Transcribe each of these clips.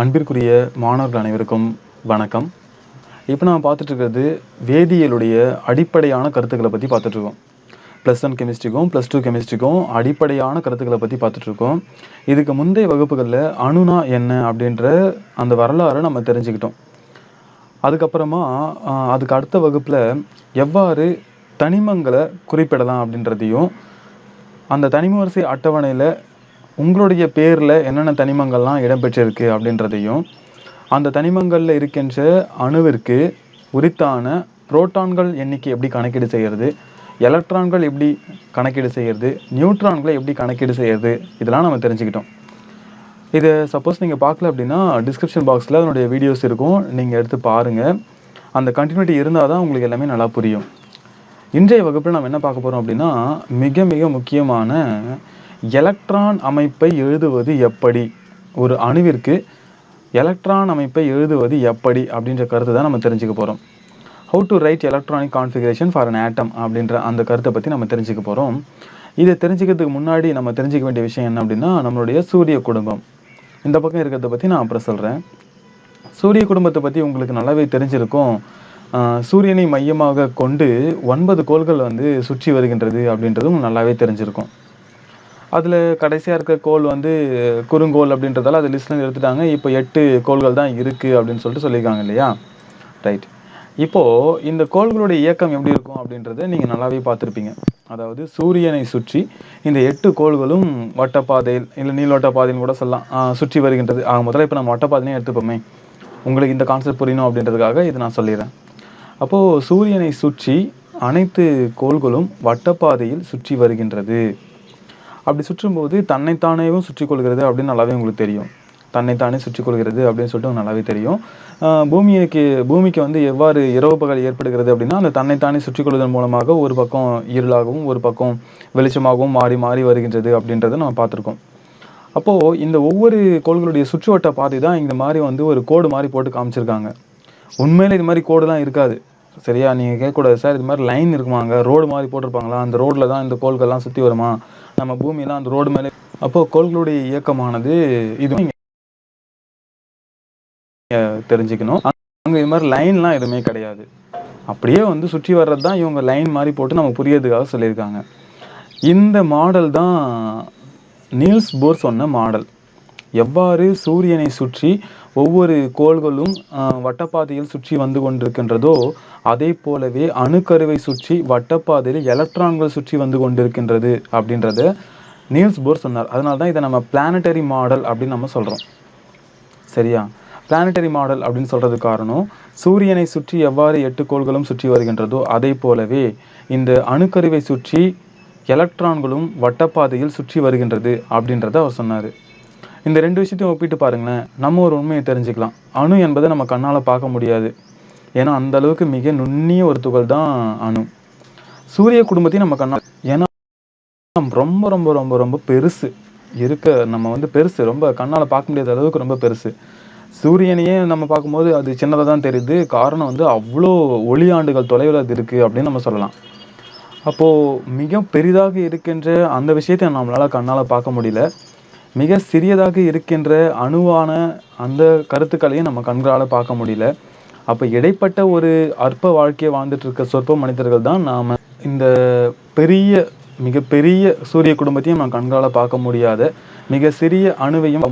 அன்பிற்குரிய மாணவர்கள் அனைவருக்கும் வணக்கம். இப்போ நான் பார்த்துட்ருக்கிறது வேதியியலுடைய அடிப்படையான கருத்துக்களை பற்றி பார்த்துட்ருக்கோம் ப்ளஸ் ஒன் கெமிஸ்ட்ரிக்கும் ப்ளஸ் டூ கெமிஸ்ட்ரிக்கும் அடிப்படையான கருத்துக்களை பற்றி பார்த்துட்ருக்கோம் இதுக்கு முந்தைய வகுப்புகளில் அணுனா என்ன அப்படின்ற அந்த வரலாறை நம்ம தெரிஞ்சுக்கிட்டோம். அதுக்கப்புறமா அதுக்கு அடுத்த வகுப்பில் எவ்வாறு தனிமங்களை குறிப்பிடலாம் அப்படின்றதையும் அந்த தனிம வரிசை அட்டவணையில் உங்களுடைய பேரில் என்னென்ன தனிமங்கள்லாம் இடம்பெற்றிருக்கு அப்படின்றதையும் அந்த தனிமங்களில் இருக்கின்ற அணுவிற்கு உரித்தான புரோட்டான்கள் எண்ணிக்கை எப்படி கணக்கீடு செய்கிறது எலக்ட்ரான்கள் எப்படி கணக்கீடு செய்கிறது நியூட்ரான்களை எப்படி கணக்கீடு செய்கிறது இதெல்லாம் நம்ம தெரிஞ்சுக்கிட்டோம். இதை சப்போஸ் நீங்கள் பார்க்கல அப்படின்னா டிஸ்கிரிப்ஷன் பாக்ஸில் அதனுடைய வீடியோஸ் இருக்கும். நீங்கள் எடுத்து பாருங்கள் அந்த கண்டினியூட்டி இருந்தால் தான் உங்களுக்கு எல்லாமே நல்லா புரியும். இன்றைய வகுப்பில் நம்ம என்ன பார்க்க போகிறோம் அப்படின்னா மிக மிக முக்கியமான எலக்ட்ரான் அமைப்பை எழுதுவது எப்படி? ஒரு அணுவிற்கு எலக்ட்ரான் அமைப்பை எழுதுவது எப்படி? அப்படின்ற கருத்தை தான் நம்ம தெரிஞ்சுக்க போகிறோம் how to write electronic configuration for an atom அப்படின்ற அந்த கருத்தை பற்றி நம்ம தெரிஞ்சுக்க போகிறோம் இதை தெரிஞ்சுக்கிறதுக்கு முன்னாடி நம்ம தெரிஞ்சுக்க வேண்டிய விஷயம் என்ன அப்படின்னா நம்மளுடைய சூரிய குடும்பம். இந்த பக்கம் இருக்கிறத பற்றி நான் அப்புறம் சொல்கிறேன் சூரிய குடும்பத்தை பற்றி உங்களுக்கு நல்லாவே தெரிஞ்சிருக்கும். சூரியனை மையமாக கொண்டு ஒன்பது கோள்கள் வந்து சுற்றி வருகின்றது அப்படின்றதும் நல்லாவே தெரிஞ்சிருக்கும். அதில் கடைசியாக இருக்க கோள் வந்து குறுங்கோள் அப்படின்றதால அது லிஸ்ட்லேருந்து எடுத்துட்டாங்க. இப்போ எட்டு கோள்கள் தான் இருக்குது அப்படின்னு சொல்லிட்டு சொல்லியிருக்காங்க இல்லையா? ரைட் இப்போது இந்த கோள்களுடைய இயக்கம் எப்படி இருக்கும் அப்படின்றத நீங்கள் நல்லாவே பார்த்துருப்பீங்க. அதாவது சூரியனை சுற்றி இந்த எட்டு கோள்களும் வட்டப்பாதையில் இல்லை நீள்வட்ட பாதைன்னு கூட சொல்லலாம். சுற்றி வருகின்றது. ஆக முதல்ல இப்போ நம்ம வட்டப்பாதையே எடுத்துப்போமே. உங்களுக்கு இந்த கான்செப்ட் புரியணும் அப்படின்றதுக்காக இதை நான் சொல்லிடுறேன். அப்போது சூரியனை சுற்றி அனைத்து கோள்களும் வட்டப்பாதையில் சுற்றி வருகின்றது. அப்படி சுற்றும்போது தன்னைத்தானேவும் சுற்றி கொள்கிறது அப்படின்னு நல்லாவே உங்களுக்கு தெரியும். தன்னைத்தானே சுற்றி கொள்கிறது அப்படின்னு சொல்லிட்டு நல்லாவே தெரியும். பூமிக்கு பூமிக்கு வந்து எவ்வாறு இரவு பகல் ஏற்படுகிறது அப்படின்னா அந்த தன்னைத்தானே சுற்றி கொள்வதன் மூலமாக ஒரு பக்கம் இருளாகவும் ஒரு பக்கம் வெளிச்சமாகவும் மாறி மாறி வருகின்றது அப்படின்றத நம்ம பார்த்துருக்கோம். அப்போது இந்த ஒவ்வொரு கோள்களுடைய சுற்றுவட்ட பாதை தான் இந்த மாதிரி வந்து ஒரு கோடு மாதிரி போட்டு காமிச்சிருக்காங்க. உண்மையில் இது மாதிரி கோடுலாம் இருக்காது. சரியா? நீங்கள் கேட்கக்கூடாது சார். இது மாதிரி லைன் இருக்குமாங்க? ரோடு மாதிரி போட்டிருப்பாங்களா? அந்த ரோட்டில் தான் இந்த கோள்கள்லாம் சுற்றி வருமா? நம்ம பூமியெல்லாம் அந்த ரோடு மேலே. அப்போது கோள்களுடைய இயக்கமானது இது தெரிஞ்சுக்கணும். அங்கே இது மாதிரி லைன்லாம் எதுவுமே கிடையாது. அப்படியே வந்து சுற்றி வர்றது தான் இவங்க லைன் மாதிரி போட்டு நம்ம புரியறதுக்காக சொல்லியிருக்காங்க. இந்த மாடல் தான் நீல்ஸ் போர் சொன்ன மாடல். எவ்வாறு சூரியனை சுற்றி ஒவ்வொரு கோள்களும் வட்டப்பாதையில் சுற்றி வந்து கொண்டிருக்கின்றதோ அதே போலவே அணுக்கருவை சுற்றி வட்டப்பாதையில் எலக்ட்ரான்கள் சுற்றி வந்து கொண்டிருக்கின்றது அப்படின்றத நீல்ஸ் போர் சொன்னார். அதனால தான் இதை நம்ம பிளானட்டரி மாடல் அப்படின்னு நம்ம சொல்கிறோம் சரியா? பிளானட்டரி மாடல் அப்படின்னு சொல்கிறது காரணம் சூரியனை சுற்றி எவ்வாறு எட்டு கோள்களும் சுற்றி வருகின்றதோ அதே போலவே இந்த அணுக்கருவை சுற்றி எலக்ட்ரான்களும் வட்டப்பாதையில் சுற்றி வருகின்றது அப்படின்றத அவர் சொன்னார். இந்த ரெண்டு விஷயத்தையும் ஒப்பிட்டு பாருங்களேன். நம்ம ஒரு உண்மையை தெரிஞ்சுக்கலாம். அணு என்பதை நம்ம கண்ணால் பார்க்க முடியாது. ஏன்னா அந்த அளவுக்கு மிக நுண்ணிய ஒரு துகள் தான் அணு. சூரிய குடும்பத்தையும் நம்ம கண்ணால் ஏன்னா ரொம்ப ரொம்ப ரொம்ப ரொம்ப பெருசு. இருக்க நம்ம வந்து பெருசு. ரொம்ப கண்ணால் பார்க்க முடியாத அளவுக்கு ரொம்ப பெருசு. சூரியனையே நம்ம பார்க்கும்போது அது சின்னதாக தான் தெரியுது. காரணம் வந்து அவ்வளோ ஒளியாண்டுகள் தொலைவில் அது இருக்குது அப்படின்னு நம்ம சொல்லலாம். அப்போது மிக பெரிதாக இருக்கின்ற அந்த விஷயத்தை நம்மளால் கண்ணால் பார்க்க முடியல. மிக சிறியதாக இருக்கின்ற அணுவான அந்த கருத்துக்களையும் நம்ம கண்களால் பார்க்க முடியல. அப்போ இடைப்பட்ட ஒரு அற்ப வாழ்க்கையை வாழ்ந்துட்டு இருக்க சொற்ப மனிதர்கள் தான் நாம். இந்த பெரிய மிகப்பெரிய சூரிய குடும்பத்தையும் நம்ம கண்களால் பார்க்க முடியாத மிக சிறிய அணுவையும்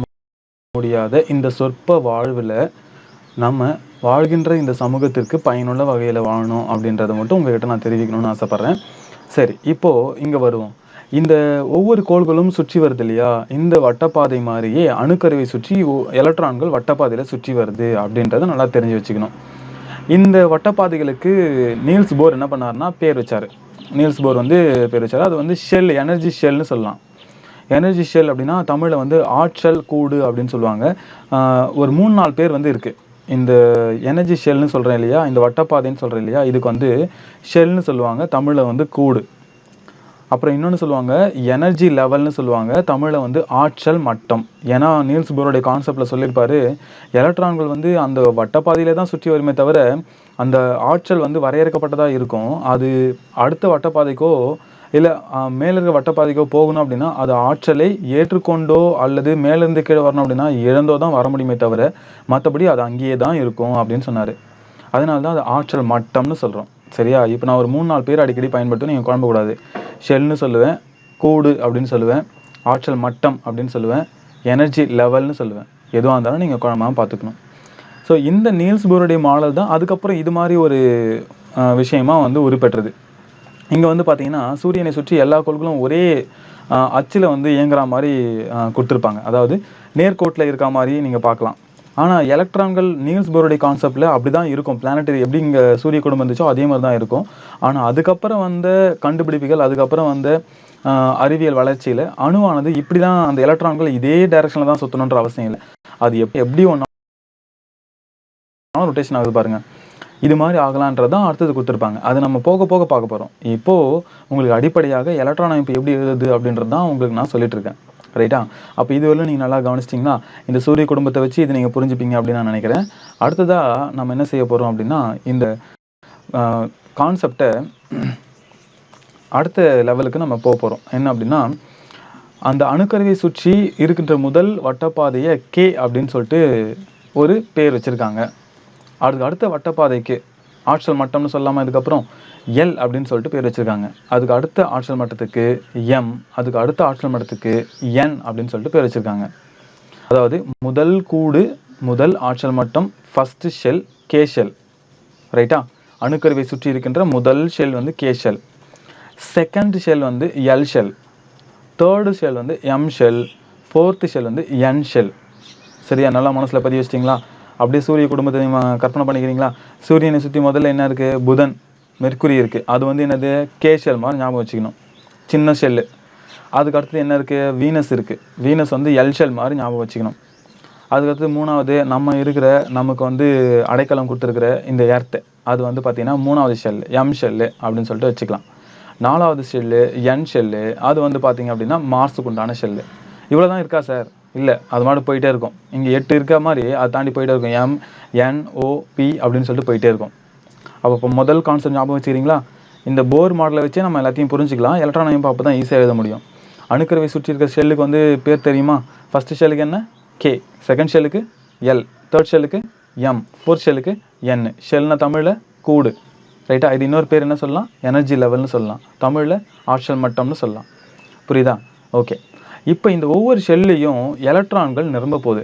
முடியாத இந்த சொற்ப வாழ்வில் நம்ம வாழ்கின்ற இந்த சமூகத்திற்கு பயனுள்ள வகையில் வாழணும் அப்படின்றத மட்டும் உங்ககிட்ட நான் தெரிவிக்கணும்னு ஆசைப்பட்றேன். சரி இப்போது இங்கே வருவோம். இந்த ஒவ்வொரு கோள்களும் சுற்றி வருது இல்லையா? இந்த வட்டப்பாதை மாதிரியே அணுக்கருவை சுற்றி எலக்ட்ரான்கள் வட்டப்பாதையில் சுற்றி வருது அப்படின்றத நல்லா தெரிஞ்சு வச்சுக்கணும். இந்த வட்டப்பாதைகளுக்கு நீல்ஸ் போர் என்ன பண்ணாருன்னா பேர் வச்சார். நீல்ஸ் போர் வந்து பேர் வச்சாரு. அது வந்து ஷெல் எனர்ஜி ஷெல்னு சொல்லலாம். எனர்ஜி ஷெல் அப்படின்னா தமிழில் வந்து ஆற்றல் கூடு அப்படின்னு சொல்லுவாங்க. ஒரு மூணு நாலு பேர் வந்து இருக்குது இந்த எனர்ஜி ஷெல்னு சொல்கிறேன் இல்லையா? இந்த வட்டப்பாதைன்னு சொல்கிறேன் இல்லையா? இதுக்கு வந்து ஷெல்னு சொல்லுவாங்க. தமிழில் வந்து கூடு. அப்புறம் இன்னொன்று சொல்லுவாங்க எனர்ஜி லெவல்னு சொல்லுவாங்க. தமிழில் வந்து ஆற்றல் மட்டம். ஏன்னா நீல்ஸ் போரோடைய கான்செப்டில் சொல்லியிருப்பார் எலக்ட்ரான்கள் வந்து அந்த வட்டப்பாதையிலே தான் சுற்றி வருமே தவிர அந்த ஆற்றல் வந்து வரையறுக்கப்பட்டதாக இருக்கும். அது அடுத்த வட்டப்பாதைக்கோ இல்லை மேலே இருக்க வட்டப்பாதைக்கோ போகணும் அப்படின்னா அது ஆற்றலை ஏற்றுக்கொண்டோ அல்லது மேலேருந்து கீழே வரணும் அப்படின்னா இழந்தோ தான் வர முடியுமே தவிர மற்றபடி அது அங்கேயே தான் இருக்கும் அப்படின்னு சொன்னார். அதனால தான் அது ஆற்றல் மட்டம்னு சொல்கிறோம் சரியா? இப்போ நான் ஒரு மூணு நாலு பேர் அடிக்கடி பயன்படுத்தும் நீங்கள் குழம்பக்கூடாது. ஷெல்னு சொல்லுவேன் கூடு அப்படின்னு சொல்லுவேன் ஆற்றல் மட்டம் அப்படின்னு சொல்லுவேன் எனர்ஜி லெவல்னு சொல்லுவேன். எதுவாக இருந்தாலும் நீங்கள் குழம்பாம பார்த்துக்கணும். ஸோ இந்த நீல்ஸ் போருடைய மாடல் தான் அதுக்கப்புறம் இது மாதிரி ஒரு விஷயமாக விஷயமா வந்து உருப்பெற்றது. இங்கே வந்து பார்த்தீங்கன்னா சூரியனை சுற்றி எல்லா கோள்களும் ஒரே அச்சில் வந்து இயங்குற மாதிரி கொடுத்துருப்பாங்க. அதாவது நேர்கோட்டில் இருக்க மாதிரி நீங்கள் பார்க்கலாம். ஆனால் எலக்ட்ரான்கள் நீல்ஸ் போருடைய கான்செப்டில் அப்படி தான் இருக்கும். பிளானட்டரி எப்படி இங்கே சூரிய குடும்பம் இருந்துச்சோ அதே மாதிரி தான் இருக்கும். ஆனால் அதுக்கப்புறம் வந்த கண்டுபிடிப்புகள் அதுக்கப்புறம் வந்த அறிவியல் வளர்ச்சியில் அணுவானது இப்படி தான் அந்த எலக்ட்ரான்கள் இதே டைரக்ஷனில் தான் சுற்றணுன்ற அவசியம் இல்லை. அது எப்படி எப்படி ஒன்றா ரொட்டேஷன் ஆகுது பாருங்க. இது மாதிரி ஆகலான்றது தான் அடுத்தது கொடுத்துருப்பாங்க. அது நம்ம போக போக பார்க்க போகிறோம் இப்போது உங்களுக்கு அடிப்படையாக எலக்ட்ரான் அமைப்பு எப்படி எழுதுது அப்படின்றது தான் உங்களுக்கு நான் சொல்லிட்டு இருக்கேன். ரைட்டா அப்போ இதுவரையிலும் நீங்கள் நல்லா கவனிச்சிட்டிங்கன்னா இந்த சூரிய குடும்பத்தை வச்சு இது நீங்கள் புரிஞ்சுப்பீங்க அப்படின்னு நான் நினைக்கிறேன். அடுத்ததாக நம்ம என்ன செய்ய போகிறோம் அப்படின்னா இந்த கான்செப்டை அடுத்த லெவலுக்கு நம்ம போக போகிறோம் என்ன அப்படின்னா அந்த அணுக்கருவை சுற்றி இருக்கின்ற முதல் வட்டப்பாதையை கே அப்படின்னு சொல்லிட்டு ஒரு பேர் வச்சுருக்காங்க. அதுக்கு அடுத்த வட்டப்பாதைக்கு ஆற்றல் மட்டம்னு சொல்லாமல் இதுக்கப்புறம் எல் அப்படின்னு சொல்லிட்டு பேர் வச்சுருக்காங்க. அதுக்கு அடுத்த ஆற்றல் மட்டத்துக்கு எம் அதுக்கு அடுத்த ஆற்றல் மட்டத்துக்கு என் அப்படின்னு சொல்லிட்டு பேர் வச்சுருக்காங்க. அதாவது முதல் கூடு முதல் ஆற்றல் மட்டம் ஃபஸ்ட்டு ஷெல் கே ஷெல் ரைட்டா அணுக்கருவை சுற்றி இருக்கின்ற முதல் ஷெல் வந்து கே ஷெல் செகண்ட் ஷெல் வந்து எல் ஷெல் தேர்டு ஷெல் வந்து எம் ஷெல் ஃபோர்த்து ஷெல் வந்து என் ஷெல் சரியா? நல்லா மனசில் பதிவு வச்சிட்டிங்களா? அப்படியே சூரிய குடும்பத்தை நீங்க கற்பனை பண்ணிக்கிறீங்களா? சூரியனை சுற்றி முதல்ல என்ன இருக்குது புதன் மெர்க்குரி இருக்குது அது வந்து என்னது? கேஷல் மாதிரி ஞாபகம் வச்சுக்கணும். சின்ன ஷெல்லு அதுக்கு அடுத்தது என்ன இருக்குது வீனஸ் இருக்குது வீனஸ் வந்து எல்ஷெல் மாதிரி ஞாபகம் வச்சுக்கணும். அதுக்கடுத்து மூணாவது நம்ம இருக்கிற நமக்கு வந்து அடைக்கலம் கொடுத்துருக்குற இந்த எர்த்து அது வந்து பார்த்திங்கன்னா மூணாவது ஷெல் எம் ஷெல்லு அப்படின்னு சொல்லிட்டு வச்சுக்கலாம். நாலாவது ஷெல்லு என் ஷெல்லு அது வந்து பார்த்தீங்க அப்படின்னா மார்ஸுக்கு உண்டான ஷெல்லு இவ்வளோ தான் இருக்கா சார்? இல்லை அது மாதிரி போயிட்டே இருக்கும். இங்கே எட்டு இருக்க மாதிரி அதை தாண்டி போயிட்டே இருக்கும். எம் என் ஓ பி அப்படின்னு சொல்லிட்டு போயிட்டே இருக்கும். அப்போ இப்போ முதல் கான்செப்ட் ஞாபகம் வச்சுக்கிறீங்களா? இந்த போர் மாடலை வச்சே நம்ம எல்லாத்தையும் புரிஞ்சுக்கலாம். எலக்ட்ரான் அமைப்பு அப்போ தான் ஈஸியாக எழுத முடியும். அணுக்கருவை சுற்றி இருக்கிற ஷெல்லுக்கு வந்து பேர் தெரியுமா? ஃபஸ்ட்டு ஷெல்லுக்கு என்ன? கே செகண்ட் ஷெல்லுக்கு எல் தேர்ட் ஷெல்லுக்கு எம் ஃபோர்த் ஷெல்லுக்கு என் ஷெல்னா தமிழில் கூடு. ரைட்டா இது இன்னொரு பேர் என்ன சொல்லலாம்? எனர்ஜி லெவல்னு சொல்லலாம். தமிழில் ஆற்றல் மட்டம்னு சொல்லலாம். புரியுதா? ஓகே இப்போ இந்த ஒவ்வொரு ஷெல்லையும் எலக்ட்ரான்கள் நிரம்ப போகுது.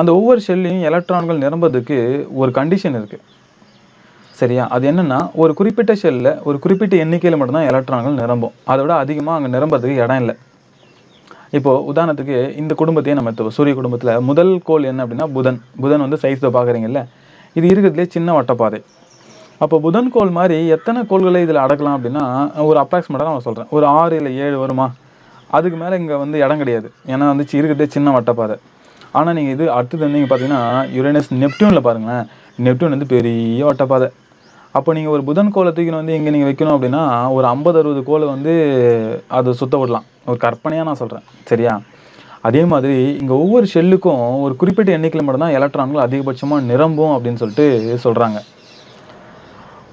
அந்த ஒவ்வொரு ஷெல்லையும் எலக்ட்ரான்கள் நிரம்புறதுக்கு ஒரு கண்டிஷன் இருக்குது சரியா? அது என்னென்னா ஒரு குறிப்பிட்ட ஷெல்லில் ஒரு குறிப்பிட்ட எண்ணிக்கையில் மட்டும்தான் எலக்ட்ரான்கள் நிரம்பும். அதை விட அதிகமாக அங்கே நிரம்புறதுக்கு இடம் இல்லை. இப்போது உதாரணத்துக்கு இந்த குடும்பத்தையே நம்ம சூரிய குடும்பத்தில் முதல் கோள் என்ன அப்படின்னா புதன். புதன் வந்து சைஸில் பார்க்குறீங்கல்ல இது இருக்கிறதுலே சின்ன வட்டப்பாதை. அப்போ புதன் கோள் மாதிரி எத்தனை கோள்களை இதில் அடக்கலாம் அப்படின்னா ஒரு அப்ராக்சிமேட்டாக நான் சொல்கிறேன் ஒரு ஆறு இல்லை ஏழு வருமா? அதுக்கு மேலே இங்கே வந்து இடம் கிடையாது. ஏன்னா வந்து சி- இருக்கிறதே சின்ன வட்டப்பாதை. ஆனால் நீங்கள் இது அடுத்தது வந்து நீங்கள் பார்த்தீங்கன்னா யுரேனஸ் நெப்டியூனில் பாருங்களேன். நெப்டியூன் வந்து பெரிய வட்டப்பாதை. அப்போ நீங்கள் ஒரு புதன் கோலை தூக்கின்னு வந்து இங்கே நீங்கள் வைக்கணும் அப்படின்னா ஒரு ஐம்பது அறுபது கோலை வந்து அது சுத்த விடலாம் ஒரு கற்பனையாக நான் சொல்கிறேன் சரியா? அதே மாதிரி இங்கே ஒவ்வொரு ஷெல்லுக்கும் ஒரு குறிப்பிட்ட எண்ணிக்கையில் மட்டும்தான் எலக்ட்ரான்கள் அதிகபட்சமாக நிரம்பும் அப்படின்னு சொல்லிட்டு சொல்கிறாங்க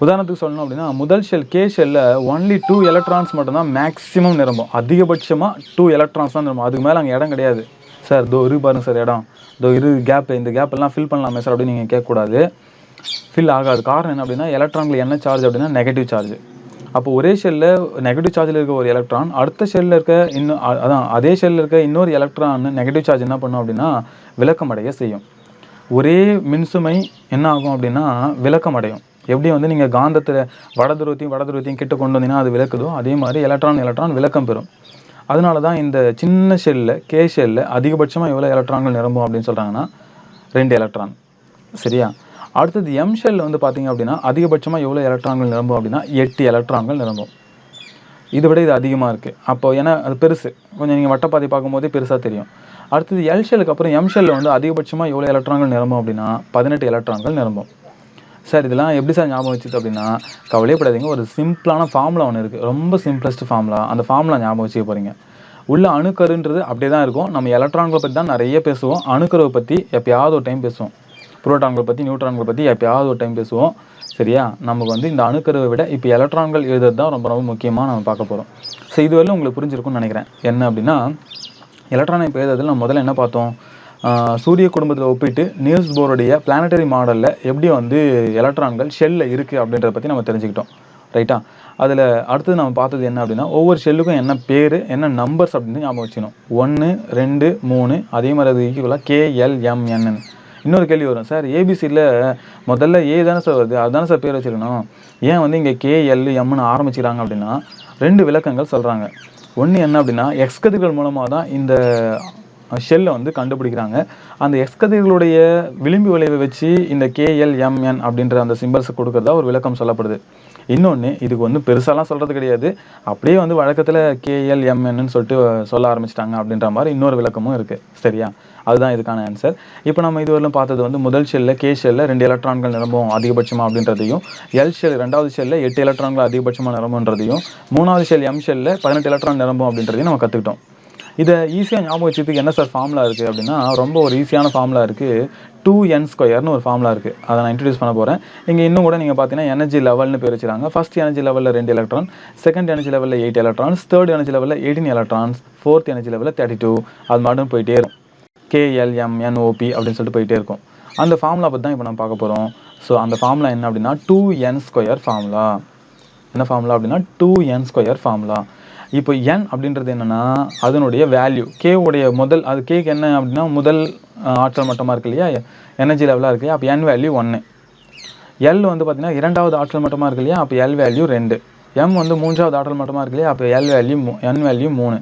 உதாரணத்துக்கு சொல்லணும் அப்படின்னா முதல் ஷெல் கே ஷெல்லில் ஒன்லி டூ எலக்ட்ரான்ஸ் மட்டும்தான் மேக்ஸிமம் நிரம்பும். அதிகபட்சமாக டூ எலக்ட்ரான்ஸ் தான் நிரம்பும். அதுக்கு மேலே அங்கே இடம் கிடையாது. சார் தோ இரு பாருங்க சார் இடம். தோ இரு கேப் இந்த கேப் எல்லாம் ஃபில் பண்ணலாமே சார் அப்படின்னு நீங்கள் கேட்கக்கூடாது. ஃபில் ஆகாது. காரணம் என்ன அப்படின்னா எலக்ட்ரானில் என்ன சார்ஜ் அப்படின்னா நெகட்டிவ் சார்ஜ் அப்போ ஒரே ஷெல்லில் நெகட்டிவ் சார்ஜில் இருக்க ஒரு எலக்ட்ரான் அடுத்த ஷெல்லில் இருக்க இன்னும் அதான் அதே ஷெல்லில் இருக்க இன்னொரு எலக்ட்ரான் நெகட்டிவ் சார்ஜ் என்ன பண்ணும் அப்படின்னா விளக்கமடைய செய்யும். ஒரே மின்சுமை என்ன ஆகும் அப்படின்னா விளக்கம் அடையும் எப்படி வந்து நீங்கள் காந்தத்தில் வட வடதுருவத்தையும் வட கிட்ட கொண்டு வந்தீங்கன்னா அது விளக்குதோ? அதே மாதிரி எலக்ட்ரான் எலக்ட்ரான் விளக்கம் பெறும். அதனால தான் இந்த சின்ன ஷெல்லில் கே ஷெல்லில் அதிகபட்சமாக எவ்வளோ எலக்ட்ரான்கள் நிரம்பும் அப்படின்னு சொல்கிறாங்கன்னா ரெண்டு எலக்ட்ரான் சரியா? அடுத்தது எம் ஷெல்ல வந்து பார்த்தீங்க அப்படின்னா அதிகபட்சமாக எவ்வளோ எலக்ட்ரான்கள் நிரம்பும் அப்படின்னா எட்டு எலக்ட்ரான்கள் நிரம்பும். இதை விட இது அதிகமாக இருக்குது அப்போ ஏன்னா அது பெருசு. கொஞ்சம் நீங்கள் வட்டப்பாதை பார்க்கும்போதே பெருசாக தெரியும். அடுத்தது எல் ஷெல்லுக்கு அப்புறம் எம் ஷெல்லில் வந்து அதிகபட்சமாக எவ்வளோ எலக்ட்ரான்கள் நிரம்பும் அப்படின்னா பதினெட்டு எலக்ட்ரான்கள் நிரம்பும். சார் இதெல்லாம் எப்படி சார் ஞாபகம் வச்சுது அப்படின்னா கவலையப்படாதீங்க. ஒரு சிம்பிளான ஃபார்முலா ஒன்று இருக்குது ரொம்ப சிம்பிளஸ்ட் ஃபார்முலா அந்த ஃபார்முலா ஞாபகம் வச்சுக்க போகிறீங்க உள்ள அணுக்கருன்றது அப்படியே தான் இருக்கும். நம்ம எலக்ட்ரான்களை பற்றி தான் நிறைய பேசுவோம். அணுக்கருவை பற்றி எப்பயாவது ஒரு டைம் பேசுவோம். புரோட்டான்களை பற்றி நியூட்ரான்களை பற்றி எப்பயாவது ஒரு டைம் பேசுவோம். சரியா? நமக்கு வந்து இந்த அணுக்கருவை விட இப்போ எலக்ட்ரான்கள் எழுதுறது தான் ரொம்ப ரொம்ப முக்கியமாக நம்ம பார்க்க போகிறோம் ஸோ இதுவரையிலும் உங்களுக்கு புரிஞ்சிருக்கும்னு நினைக்கிறேன். என்ன அப்படின்னா எலக்ட்ரானை இப்போ எழுதுறதுல நம்ம முதல்ல என்ன பார்த்தோம்? சூரிய குடும்பத்தில் ஒப்பிட்டு நியூஸ் போருடைய பிளானட்டரி மாடலில் எப்படி வந்து எலக்ட்ரான்கள் ஷெல்லில் இருக்குது அப்படின்றத பற்றி நம்ம தெரிஞ்சுக்கிட்டோம். ரைட்டா அதில் அடுத்தது நம்ம பார்த்தது என்ன அப்படின்னா ஒவ்வொரு ஷெல்லுக்கும் என்ன பேர் என்ன நம்பர்ஸ் அப்படின்னு ஞாபகம் வச்சுக்கணும். ஒன்று ரெண்டு மூணு அதே மாதிரி அது ஈக்குவலாக கேஎல்எம்என்னு இன்னொரு கேள்வி வரும். சார் ஏபிசியில் முதல்ல ஏ தானே சார் வருது? அதுதானே சார் பேர் வச்சுருக்கணும். ஏன் வந்து இங்கே கேஎல் எம்னு அப்படின்னா ரெண்டு விளக்கங்கள் சொல்கிறாங்க ஒன்று என்ன அப்படின்னா எக்ஸ்கதிர்கள் மூலமாக தான் இந்த ஷெல்லை வந்து கண்டுபிடிக்கிறாங்க. அந்த எக்ஸ்கதிர்களுடைய விளிம்பு விளைவை வச்சு இந்த கேஎல்எம்என் அப்படின்ற அந்த சிம்பல்ஸை கொடுக்கறதா ஒரு விளக்கம் சொல்லப்படுது. இன்னொன்று இதுக்கு வந்து பெருசாலாம் சொல்கிறது கிடையாது. அப்படியே வந்து வழக்கத்தில் கேஎல்எம்என்னு சொல்லிட்டு சொல்ல ஆரம்பிச்சிட்டாங்க அப்படின்ற மாதிரி இன்னொரு விளக்கமும் இருக்குது சரியா? அதுதான் இதுக்கான ஆன்சர் இப்போ நம்ம இதுவரையிலும் பார்த்தது வந்து முதல் ஷெல்லில் கே ஷெல்லில் ரெண்டு எலக்ட்ரான்கள் நிரம்பும் அதிகபட்சமாக அப்படின்றதையும் எல் ஷெல் ரெண்டாவது ஷெல்லில் எட்டு எலக்ட்ரான்கள் அதிகபட்சமாக நிரம்புன்றதையும் மூணாவது ஷெல் எம் ஷெல்லில் பதினெட்டு எலக்ட்ரான் நிரம்பும் அப்படின்றதையும் நம்ம கற்றுக்கிட்டோம் இதை ஈஸியாக ஞாபகம் வச்சுக்கிறதுக்கு என்ன சார் ஃபார்முலா இருக்குது அப்படின்னா ரொம்ப ஒரு ஈஸியான ஃபார்முலா இருக்குது டூ என் ஸ்கொயர்னு ஒரு ஃபார்முலா இருக்குது அதை நான் இன்ட்ரடியூஸ் பண்ண போகிறேன் இங்கே இன்னும் கூட நீங்கள் பார்த்தீங்கன்னா எனர்ஜி லெவல்னு பேர் வச்சுருக்காங்க ஃபஸ்ட் எனர்ஜி லெவலில் ரெண்டு எலக்ட்ரான் செகண்ட் எனர்ஜி லெவலில் எயிட் எலக்ட்ரான்ஸ் தேர்ட் எனர்ஜி லெவலில் எயிட்டீன் எலக்ட்ரான்ஸ் ஃபோர்த் எனர்ஜி லெவலில் தேர்ட்டி டூ அது மட்டும் போயிட்டே இருக்கும். கேஎல்எம்என்ஓபி அப்படின்னு சொல்லிட்டு போயிட்டே இருக்கும். அந்த ஃபார்முலா பற்றி தான் இப்போ நம்ம பார்க்க போகிறோம் ஸோ அந்த ஃபார்முலா என்ன அப்படின்னா டூ என் ஸ்கொயர் ஃபார்முலா என்ன ஃபார்முலா அப்படின்னா டூ என் ஸ்கொயர் ஃபார்முலா இப்போ என் அப்படின்றது என்னன்னா அதனுடைய வேல்யூ கே உடைய முதல் அது கேக்கு என்ன அப்படின்னா முதல் ஆற்றல் மட்டமாக இருக்கு இல்லையா? எனர்ஜி லெவலாக இருக்கு அப்போ என் வேல்யூ ஒன்று எல் வந்து பார்த்திங்கன்னா இரண்டாவது ஆற்றல் மட்டமாக இருக்கு இல்லையா? அப்போ எல் வேல்யூ ரெண்டு. எம் வந்து மூன்றாவது ஆற்றல் மட்டமாக இருக்கு இல்லையா? அப்போ எல் வேல்யூ என் வேல்யூ மூணு.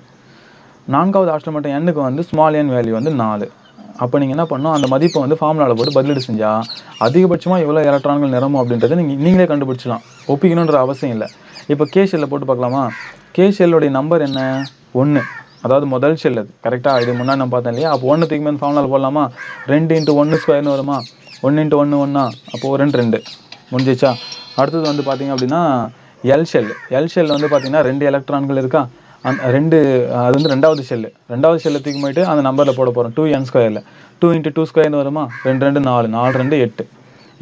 நான்காவது ஆற்றல் மட்டம் எண்ணுக்கு வந்து ஸ்மால் என் வேல்யூ வந்து நாலு. அப்போ நீங்கள் என்ன பண்ணணும்? அந்த மதிப்பை வந்து ஃபார்முலாவில் போட்டு பதிலீடு செஞ்சால் அதிகபட்சமாக எவ்வளோ எலக்ட்ரான்கள் நிறமும் அப்படின்றத நீங்கள் நீங்களே கண்டுபிடிச்சலாம் ஒப்பிக்கணுன்ற அவசியம் இல்லை. இப்போ கேஷில் போட்டு பார்க்கலாமா? கே ஷெல்லுடைய நம்பர் என்ன? ஒன்று அதாவது முதல் ஷெல் அது. கரெக்டாக இது முன்னாடி நம்ம பார்த்தேன் இல்லையா? அப்போ ஒன்று தூக்கி வந்து ஃபார்முலாவில் போடலாமா? ரெண்டு இன்ட்டு ஒன்று ஸ்கொயர்னு வருமா? ஒன்று இன்ட்டு ஒன்று ஒன்றா அப்போது ரெண்டு ரெண்டு. முடிஞ்சிச்சா? அடுத்தது வந்து பார்த்தீங்க அப்படின்னா எல் ஷெல். எல் ஷெல் வந்து பார்த்தீங்கன்னா ரெண்டு எலக்ட்ரான்கள் இருக்கா? அந்த ரெண்டு அது வந்து ரெண்டாவது ஷெல்லு ரெண்டாவது ஷெல்லை தூக்கி போயிட்டு அந்த நம்பரில் போட போகிறோம் டூ என் ஸ்கொயரில் டூ இன்ட்டு டூ ஸ்கொயர்னு வருமா? ரெண்டு ரெண்டு நாலு. நாலு ரெண்டு எட்டு.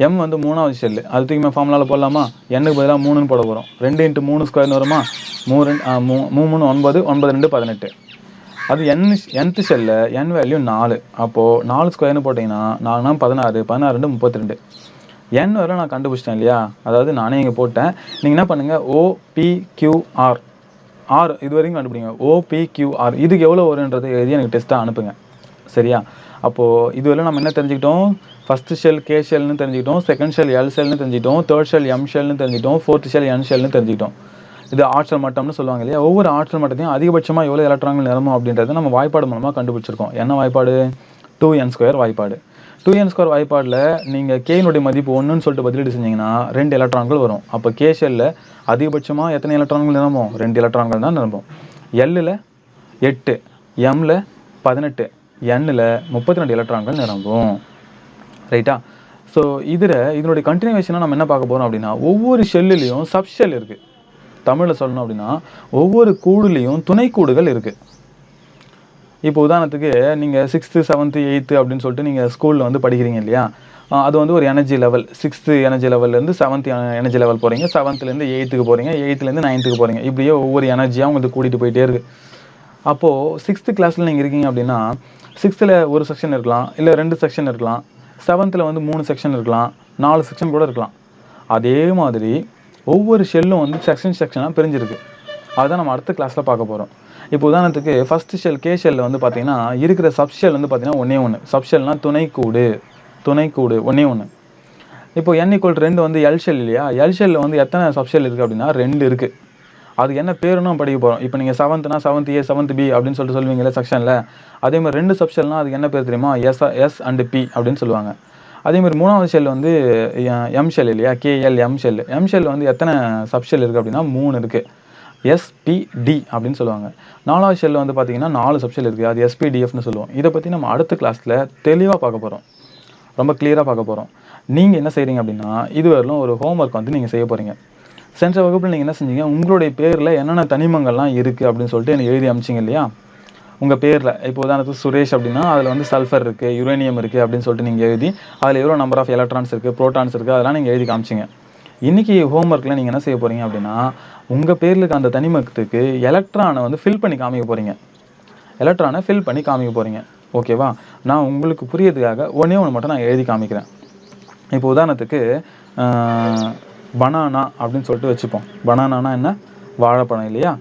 எம் வந்து மூணாவது ஷெல்லு அது தூக்கி ஃபார்முலாவில் போடலாமா? எண்ணுக்கு பதிலாக மூணுன்னு போட போகிறோம் ரெண்டு இன்ட்டு மூணு ஸ்கொயர்னு வருமா? மூணு ரெண்டு மூ மூணு மூணு ஒன்பது ஒன்பது ரெண்டு பதினெட்டு. அது என் என்த்து ஷெல்ல என் வேல்யூ நாலு. அப்போது நாலு ஸ்கொயர்னு போட்டிங்கன்னா நாலுனா பதினாறு பதினாறு ரெண்டு முப்பத்தி ரெண்டு என் வரை நான் கண்டுபிடிச்சிட்டேன் இல்லையா? அதாவது நானே இங்கே போட்டேன். நீங்கள் என்ன பண்ணுங்கள் ஓபிக்யூஆர் ஆர் இது வரைக்கும் கண்டுபிடிங்க. ஓபிக்யூஆர் இதுக்கு எவ்வளோ வருன்றது எழுதி எனக்கு டெஸ்ட்டாக அனுப்புங்க. சரியா? அப்போது இதுவரை நம்ம என்ன தெரிஞ்சுக்கிட்டோம்? ஃபஸ்ட்டு ஷெல் கே ஷெல்னு தெரிஞ்சுக்கிட்டோம் செகண்ட் ஷெல் எல் ஷெல்னு தெரிஞ்சுக்கிட்டோம் தேர்ட் ஷெல் எம் ஷெல்னு தெரிஞ்சுக்கிட்டோம் ஃபோர்த் ஷெல் என் ஷெல்னு தெரிஞ்சுக்கிட்டோம். இது ஆற்றல் மட்டம்னு சொல்லுவாங்க இல்லையா? ஒவ்வொரு ஆற்றல் மட்டத்தையும் அதிகபட்சமாக எவ்வளோ எலக்ட்ரான்கள் நிரம்பும் அப்படின்றத நம்ம வாய்ப்பாடு மூலமாக கண்டுபிடிச்சிருக்கோம். என்ன வாய்ப்பாடு? டூ என் ஸ்கொயர் வாய்ப்பாடு. டூ என் ஸ்கொயர் வாய்ப்பாடில் நீங்கள் கேனுடைய மதிப்பு ஒன்றுன்னு சொல்லிட்டு பதிலீடு செஞ்சீங்கன்னா ரெண்டு எலக்ட்ரான்கள் வரும். அப்போ கே ஷெல்லில் அதிகபட்சமாக எத்தனை எலக்ட்ரான்கள் நிரம்பும் ரெண்டு எலக்ட்ரான்கள் தான் நிரம்பும் எல்லில் எட்டு எம்மில் பதினெட்டு எண்ணில் முப்பத்தி ரெண்டு எலக்ட்ரான்கள் நிரம்பும் ரைட்டா? ஸோ இதில் இதனுடைய கண்டினியூவேஷனாக நம்ம என்ன பார்க்க போகிறோம் அப்படின்னா ஒவ்வொரு ஷெல்லுலேயும் சப் ஷெல் இருக்குது தமிழில் சொல்லணும் அப்படின்னா ஒவ்வொரு கூடுலேயும் துணைக்கூடுகள் இருக்குது இப்போ உதாரணத்துக்கு நீங்கள் சிக்ஸ்த்து செவன்த்து எயித்து அப்படின்னு சொல்லிட்டு நீங்கள் ஸ்கூலில் வந்து படிக்கிறீங்க இல்லையா? அது வந்து ஒரு எனர்ஜி லெவல் சிக்ஸ்த்து எனர்ஜி லெவல்லேருந்து செவன்த் எனர்ஜி லெவல் போகிறீங்க செவன்த்துலேருந்து எயித்துக்கு போகிறீங்க எயித்துலேருந்து நைன்த்துக்கு போகிறீங்க இப்படியே ஒவ்வொரு எனர்ஜியாக உங்களுக்கு கூட்டிகிட்டு போயிட்டே இருக்குது அப்போது சிக்ஸ்த்து கிளாஸில் நீங்கள் இருக்கீங்க அப்படின்னா சிக்ஸ்த்தில் ஒரு செக்ஷன் இருக்கலாம் இல்லை ரெண்டு செக்ஷன் இருக்கலாம். செவன்த்தில் வந்து மூணு செக்ஷன் இருக்கலாம் நாலு செக்ஷன் கூட இருக்கலாம். அதே மாதிரி ஒவ்வொரு ஷெல்லும் வந்து செக்ஷன் செக்ஷனாக பிரிஞ்சிருக்கு. அதுதான் நம்ம அடுத்த கிளாஸில் பார்க்க போகிறோம் இப்போ உதாரணத்துக்கு ஃபஸ்ட்டு ஷெல் கே ஷெல்லில் வந்து பார்த்தீங்கன்னா இருக்கிற சப் ஷெல் வந்து பார்த்தீங்கன்னா ஒன்றே ஒன்று சப் ஷெல்னால் துணைக்கூடு துணைக்கூடு ஒன்றே ஒன்று இப்போ என் ஈக்குவல் ரெண்டு வந்து எல் ஷெல் இல்லையா? எல் ஷெல்லில் வந்து எத்தனை சப் ஷெல் இருக்குது அப்படின்னா ரெண்டு இருக்குது அதுக்கு என்ன பேருன்னு படிக்க போகிறோம் இப்போ நீங்கள் செவன்த்னா செவன்த் ஏ செவன்த் பி அப்படின்னு சொல்லிட்டு சொல்லுவீங்களே செக்ஷனில் அதே மாதிரி ரெண்டு சப் அதுக்கு என்ன பேர் தெரியுமா? எஸ் எஸ் அண்டு பி அப்படின்னு சொல்லுவாங்க. அதே மாதிரி மூணாவது ஷெல் வந்து எம் ஷெல் இல்லையா? KL M shell M shell வந்து எத்தனை சப்ஷெல் இருக்குது அப்படின்னா மூணு இருக்குது எஸ்பிடி அப்படின்னு சொல்லுவாங்க. நாலாவது ஷெல் வந்து பார்த்தீங்கன்னா நாலு சப்ஷெல் இருக்குது அது எஸ்பிடிஎஃப்னு சொல்லுவோம். இதை பற்றி நம்ம அடுத்த கிளாஸில் தெளிவாக பார்க்க போகிறோம் ரொம்ப கிளியராக பார்க்க போகிறோம் நீங்கள் என்ன செய்கிறீங்க அப்படின்னா இதுவரையிலும் ஒரு ஹோம்ஒர்க் வந்து நீங்கள் செய்ய போகிறீங்க சென்ற வகுப்பில் நீங்கள் என்ன செஞ்சீங்க? உங்களுடைய பேரில் என்னென்ன தனிமங்கள்லாம் இருக்குது அப்படின்னு சொல்லிட்டு எனக்கு எழுதி அமிச்சிங்க இல்லையா? உங்கள் பேரில். இப்போ உதாரணத்துக்கு சுரேஷ் அப்படின்னா அதில் வந்து சல்ஃபர் இருக்குது யுரேனியம் இருக்குது அப்படின்னு சொல்லிட்டு நீங்கள் எழுதி அதில் எவ்வளோ நம்பர் ஆஃப் எலக்ட்ரான்ஸ் இருக்குது ப்ரோட்டான்ஸ் இருக்குது அதெல்லாம் நீங்கள் எழுதி காமிச்சிங்க. இன்றைக்கி ஹோம்ஒர்க்கில் நீங்கள் என்ன செய்ய போகிறீங்க அப்படின்னா உங்கள் பேரில் இருக்க அந்த தனிமத்துக்கு எலக்ட்ரானை வந்து ஃபில் பண்ணி காமிக்க போகிறீங்க எலக்ட்ரானை ஃபில் பண்ணி காமிக்க போகிறீங்க ஓகேவா நான் உங்களுக்கு புரியதுக்காக ஒன்றே ஒன்று மட்டும் நான் எழுதி காமிக்கிறேன். இப்போ உதாரணத்துக்கு பனானா அப்படின்னு சொல்லிட்டு வச்சுப்போம். பனானானா என்ன? வாழைப்பழம் இல்லையா?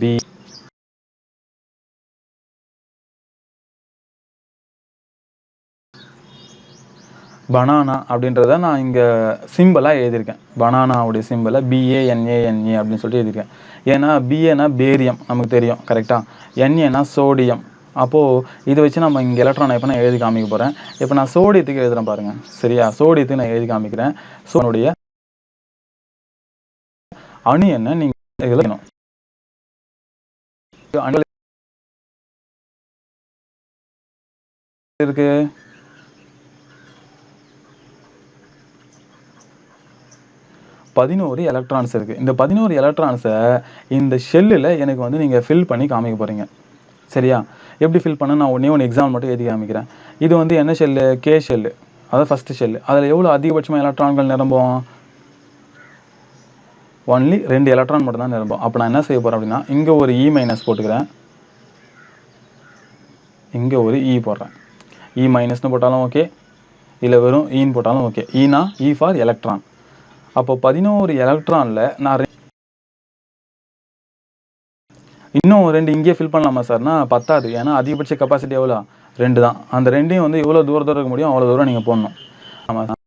பி. பனானா அப்படின்றத நான் இங்கே சிம்பிளாக எழுதியிருக்கேன். பனானாவுடைய சிம்பிளை பிஏஎன்ஏஎன்ஏ அப்படின்னு சொல்லிட்டு எழுதியிருக்கேன். ஏன்னா பிஏனா பேரியம் நமக்கு தெரியும் கரெக்டாக என்ஏனா சோடியம் அப்போது இதை வச்சு நம்ம இங்கே எலக்ட்ரானை இப்போ நான் எழுதி காமிக்க போகிறேன் இப்போ நான் சோடியத்துக்கு எழுதுகிறேன் பாருங்கள் சரியா? சோடியத்துக்கு நான் எழுதி காமிக்கிறேன். சோனுடைய அணு என்ன நீங்கள் எழுதணும் இருக்கு. பதினோரு எலக்ட்ரான்ஸ் இருக்குது இந்த பதினோரு எலக்ட்ரான்ஸை இந்த ஷெல்லில் எனக்கு வந்து நீங்கள் ஃபில் பண்ணி காமிக்க போகிறீங்க சரியா? எப்படி ஃபில் பண்ண நான் ஒன்றே ஒன்று எக்ஸாம் மட்டும் எழுதி காமிக்கிறேன். இது வந்து என்ன ஷெல்லு கே ஷெல்லு அதாவது ஃபஸ்ட்டு ஷெல்லு அதில் எவ்வளோ அதிகபட்சமாக எலக்ட்ரான்கள் நிரம்பும்? ஒன்லி ரெண்டு எலக்ட்ரான் மட்டும் தான் நிரம்பும். அப்போ நான் என்ன செய்ய போகிறேன் அப்படின்னா இங்கே ஒரு e இ மைனஸ் போட்டுக்கிறேன். இங்கே ஒரு இ போடுறேன். E இ மைனஸ்னு போட்டாலும் ஓகே இல்லை வெறும் ஈன்னு போட்டாலும் ஓகே ஈனா இ ஃபார் எலக்ட்ரான் அப்போ பதினோரு எலக்ட்ரானில் நான் இன்னும் ரெண்டு இங்கேயே ஃபில் பண்ணலாமா சார்னா பத்தாது. ஏன்னா அதிகபட்ச கெப்பாசிட்டி எவ்வளோ ரெண்டு தான். அந்த ரெண்டையும் வந்து எவ்வளோ தூரம் தூரம் இருக்க முடியும் அவ்வளோ தூரம் நீங்கள் போடணும். ஆமாம்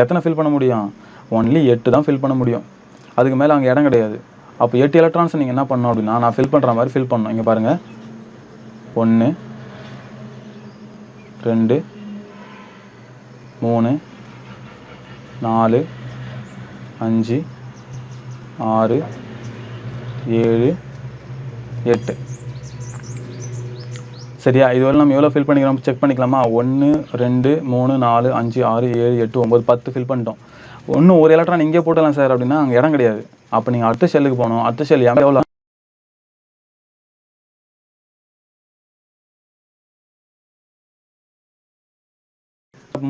எத்தனை ஃபில் பண்ண முடியும்? ஒன்லி எட்டு தான் ஃபில் பண்ண முடியும். அதுக்கு மேலே அங்கே இடம் கிடையாது. அப்போ எட்டு எலக்ட்ரான்ஸ் நீங்கள் என்ன பண்ணணும் அப்படின்னா நான் ஃபில் பண்ணுற மாதிரி ஃபில் பண்ணணும். இங்கே பாருங்கள் ஒன்று ரெண்டு மூணு நாலு அஞ்சு ஆறு ஏழு எட்டு. சரியா? இதுவரை நம்ம எவ்வளோ ஃபில் பண்ணிக்கிறோம்? செக் பண்ணிக்கலாமா? ஒன்று ரெண்டு மூணு நாலு அஞ்சு ஆறு ஏழு எட்டு ஒம்பது பத்து ஃபில் பண்ணிட்டோம். ஒன்று ஒரு எலக்ட்ரான் இங்கே போட்டலாம் சார் அப்படின்னா அங்கே இடம் கிடையாது. அப்போ நீங்கள் அடுத்த ஷெல்லுக்கு போகணும். அடுத்த ஷெல் எவ்வளோ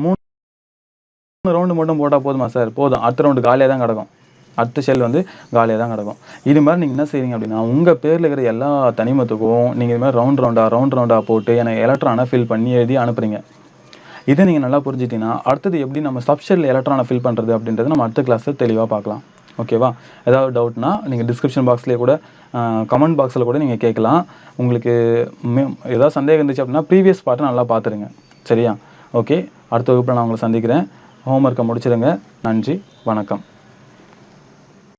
மூணு ரவுண்டு மட்டும் போட்டால் போதுமா சார் போதும். அடுத்த ரவுண்டு காலியாக தான் கிடக்கும். அடுத்த ஷெல் வந்து காலியாக தான் கிடக்கும். இது மாதிரி நீங்கள் என்ன செய்றீங்க அப்படின்னா உங்கள் பேரில் இருக்கிற எல்லா தனிமத்துக்கும் நீங்கள் இது மாதிரி ரவுண்ட் ரவுண்டாக ரவுண்ட் ரவுண்டாக போட்டு எனக்கு எலக்ட்ரானை ஃபில் பண்ணி எழுதி அனுப்புறீங்க. இதை நீங்கள் நல்லா புரிஞ்சிட்டீங்கன்னா அடுத்தது எப்படி நம்ம சப்ஷெல்லில் எலக்ட்ரானை ஃபில் பண்ணுறது அப்படின்றது நம்ம அடுத்த கிளாஸில் தெளிவாக பார்க்கலாம். ஓகேவா ஏதாவது டவுட்னா நீங்கள் டிஸ்கிரிப்ஷன் பாக்ஸ்லேயே கூட கமெண்ட் பாக்ஸில் கூட நீங்கள் கேட்கலாம். உங்களுக்கு மே- ஏதாவது சந்தேகம் இருந்துச்சு அப்படின்னா ப்ரீவியஸ் பாட்டை நல்லா பார்த்துருங்க. சரியா? ஓகே அடுத்த வகுப்பில் நான் உங்களை சந்திக்கிறேன். ஹோம்ஒர்க்கை முடிச்சிடுங்க நன்றி. வணக்கம்.